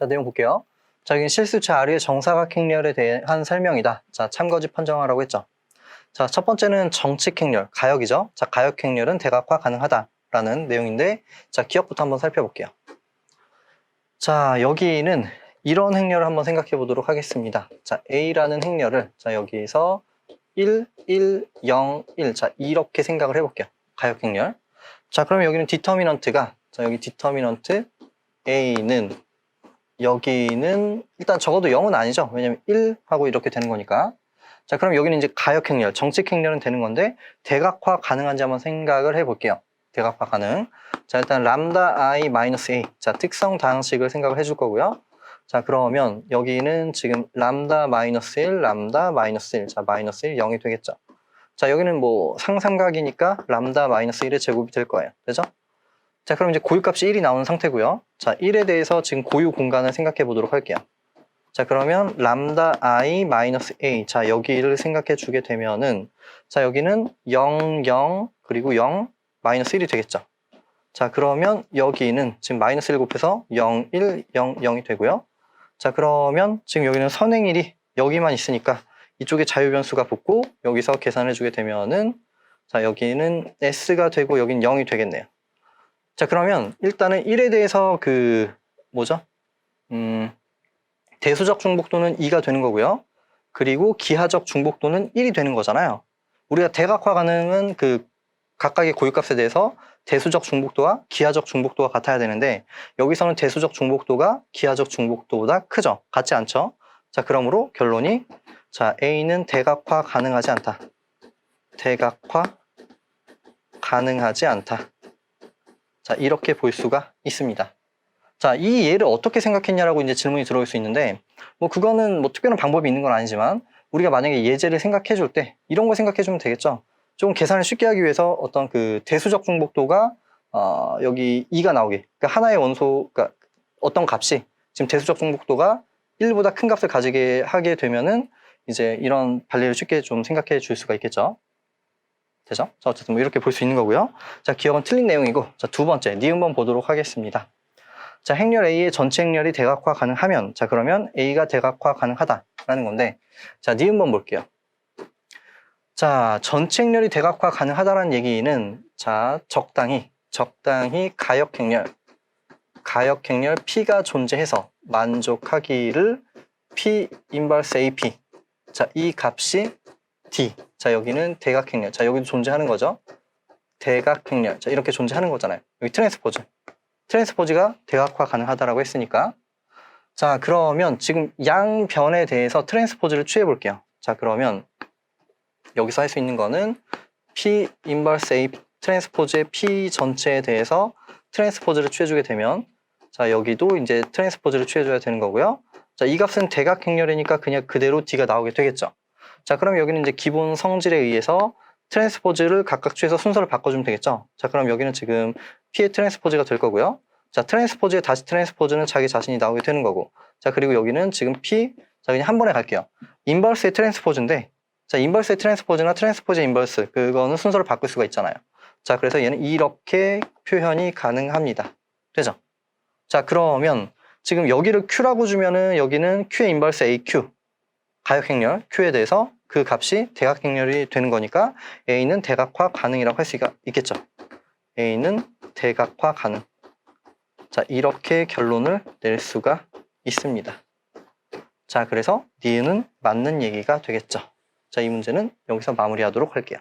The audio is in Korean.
자, 내용 볼게요. 자, 여기는 실수차 R의 정사각 행렬에 대한 설명이다. 자, 참거지 판정하라고 했죠. 자, 첫 번째는 정칙 행렬, 가역이죠. 자, 가역 행렬은 대각화 가능하다라는 내용인데, 자, 기억부터 한번 살펴볼게요. 자, 여기는 이런 행렬을 한번 생각해 보도록 하겠습니다. 자, A라는 행렬을, 자, 여기서 1, 1, 0, 1. 자, 이렇게 생각을 해볼게요. 가역 행렬. 자, 그럼 여기는 디터미넌트가, 자, 여기 디터미넌트 A는 여기는 일단 적어도 0은 아니죠. 왜냐면 1하고 이렇게 되는 거니까. 자, 그럼 여기는 이제 가역행렬, 정칙행렬은 되는 건데 대각화 가능한지 한번 생각을 해볼게요. 대각화 가능. 자, 일단 람다 i 마이너스 a. 자, 특성 다항식을 생각을 해줄 거고요. 자, 그러면 여기는 지금 람다 마이너스 1, 람다 마이너스 1. 자, 마이너스 1, 0이 되겠죠. 자, 여기는 뭐 상삼각이니까 람다 마이너스 1의 제곱이 될 거예요. 되죠? 자, 그럼 이제 고유값이 1이 나오는 상태고요. 자, 1에 대해서 지금 고유 공간을 생각해 보도록 할게요. 자, 그러면 람다 i 마이너스 a. 자, 여기를 생각해 주게 되면은 자, 여기는 0, 0, 그리고 0, 마이너스 1이 되겠죠. 자, 그러면 여기는 지금 마이너스 1 곱해서 0, 1, 0, 0이 되고요. 자, 그러면 지금 여기는 선행일이 여기만 있으니까 이쪽에 자유변수가 붙고 여기서 계산해 주게 되면은 자, 여기는 s가 되고 여기는 0이 되겠네요. 자, 그러면 일단은 1에 대해서 그 뭐죠? 음, 대수적 중복도는 2가 되는 거고요. 그리고 기하적 중복도는 1이 되는 거잖아요. 우리가 대각화 가능은 그 각각의 고유값에 대해서 대수적 중복도와 기하적 중복도가 같아야 되는데 여기서는 대수적 중복도가 기하적 중복도보다 크죠. 같지 않죠. 자, 그러므로 결론이 자, A는 대각화 가능하지 않다. 대각화 가능하지 않다. 자, 이렇게 볼 수가 있습니다. 자, 이 예를 어떻게 생각했냐라고 이제 질문이 들어올 수 있는데, 뭐, 그거는 뭐 특별한 방법이 있는 건 아니지만, 우리가 만약에 예제를 생각해 줄 때, 이런 거 생각해 주면 되겠죠. 좀 계산을 쉽게 하기 위해서 어떤 그 대수적 중복도가, 어, 여기 2가 나오게. 그러니까 하나의 원소, 그러니까 어떤 값이, 지금 대수적 중복도가 1보다 큰 값을 가지게 하게 되면은, 이제 이런 발리를 쉽게 좀 생각해 줄 수가 있겠죠. 되죠? 자, 어쨌든 뭐 이렇게 볼 수 있는 거고요. 자, 기억은 틀린 내용이고, 자, 두 번째, 니은번 보도록 하겠습니다. 자, 행렬 A의 전체 행렬이 대각화 가능하면, 자, 그러면 A가 대각화 가능하다라는 건데, 자, 니은번 볼게요. 자, 전체 행렬이 대각화 가능하다라는 얘기는, 자, 적당히, 적당히 가역 행렬, 가역 행렬 P가 존재해서 만족하기를 P 인버스 AP. 자, 이 값이 D. 자, 여기는 대각행렬. 자, 여기도 존재하는 거죠. 대각행렬. 자, 이렇게 존재하는 거잖아요. 여기 트랜스포즈. 트랜스포즈가 대각화 가능하다라고 했으니까. 자, 그러면 지금 양변에 대해서 트랜스포즈를 취해 볼게요. 자, 그러면 여기서 할 수 있는 거는 P 인버스 A 트랜스포즈의 P 전체에 대해서 트랜스포즈를 취해 주게 되면 자, 여기도 이제 트랜스포즈를 취해 줘야 되는 거고요. 자, 이 값은 대각행렬이니까 그냥 그대로 D가 나오게 되겠죠. 자, 그럼 여기는 이제 기본 성질에 의해서 트랜스포즈를 각각 취해서 순서를 바꿔주면 되겠죠. 자, 그럼 여기는 지금 P의 트랜스포즈가 될 거고요. 자, 트랜스포즈에 다시 트랜스포즈는 자기 자신이 나오게 되는 거고. 자, 그리고 여기는 지금 P, 자, 그냥 한 번에 갈게요. 인버스의 트랜스포즈인데, 자, 인버스의 트랜스포즈나 트랜스포즈의 인버스, 그거는 순서를 바꿀 수가 있잖아요. 자, 그래서 얘는 이렇게 표현이 가능합니다. 되죠? 자, 그러면 지금 여기를 Q라고 주면은 여기는 Q의 인버스 AQ, 가역행렬 Q에 대해서 그 값이 대각행렬이 되는 거니까 A는 대각화 가능이라고 할 수가 있겠죠. A는 대각화 가능. 자, 이렇게 결론을 낼 수가 있습니다. 자, 그래서 니은은 맞는 얘기가 되겠죠. 자, 이 문제는 여기서 마무리하도록 할게요.